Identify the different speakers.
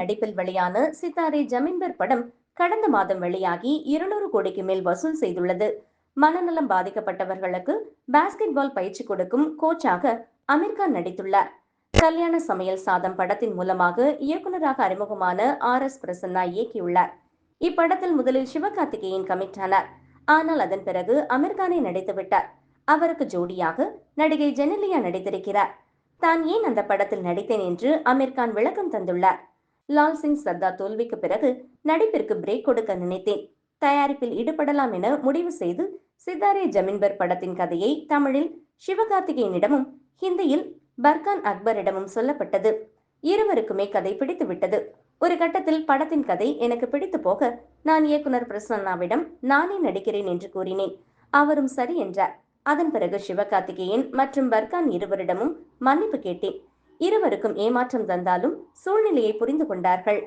Speaker 1: நடிப்பில் வெளியான சித்தாரே ஜமீன்பர் படம் கடந்த மாதம் வெளியாகி இருநூறு கோடிக்கு மேல் வசூல் செய்துள்ளது. மனநலம் பாதிக்கப்பட்டவர்களுக்கு பாஸ்கெட் பால் பயிற்சி கொடுக்கும் கோச்சாக அமீர் கான் நடித்துள்ளார். கல்யாண சமையல் சாதம் படத்தின் மூலமாக இயக்குநராக அறிமுகமான ஆர் எஸ் பிரசன்னா இயக்கியுள்ளார். இப்படத்தில் முதலில் சிவகார்த்திகேயன் கமிட் ஆனார் ஆனால் அதன் பிறகு அமீர்கானை நடித்து விட்டார். அவருக்கு ஜோடியாக நடிகை ஜெனிலியா நடித்திருக்கிறார். தான் ஏன் அந்த படத்தில் நடித்தேன் என்று அமீர்கான் விளக்கம் தந்துள்ளார். லால் சிங் சர்தா தோல்விக்கு பிறகு நடிப்பிற்கு பிரேக் கொடுக்க நினைத்தேன். தயாரிப்பில் ஈடுபடலாம் என முடிவு செய்து சித்தாரே ஜமீன்பர் படத்தின் கதையை தமிழில் சிவகார்த்திகேயனிடமும் ஹிந்தியில் பர்கான் அக்பரிடமும் சொல்லப்பட்டது. இருவருக்குமே கதை பிடித்து விட்டது. ஒரு கட்டத்தில் படத்தின் கதை எனக்கு பிடித்து போக நான் இயக்குனர் பிரசன்னாவிடம் நானே நடிக்கிறேன் என்று கூறினேன். அவரும் சரி என்றார். அதன் பிறகு சிவகார்த்திகேயன் மற்றும் பர்கான் இருவரிடமும் மன்னிப்பு கேட்டேன். இருவருக்கும் ஏமாற்றம் தந்தாலும் சூழ்நிலையை புரிந்து கொண்டார்கள்.